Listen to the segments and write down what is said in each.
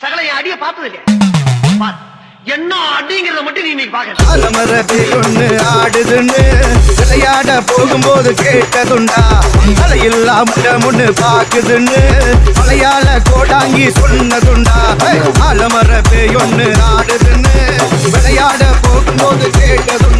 சகல என் அடிய பார்த்தது இல்லையா என்ன அடிங்கிறத மட்டும் நீ இன்னைக்கு பாக்கல அலமரத்து ஒண்ணு ஆடுதுன்னு விளையாட போகும்போது கேட்டதுண்டா மலையில்லா முட்டம் ஒண்ணு பாக்குதுன்னு மலையால கோடாங்கி சொன்னதுண்டா. அலமர பேயொன்னு ஆடுதுன்னு விளையாட போகும்போது கேட்டதுண்டா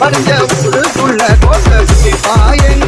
பறிஞ்ச ஊருக்குள்ள கோட்டை குடிப்பாயன்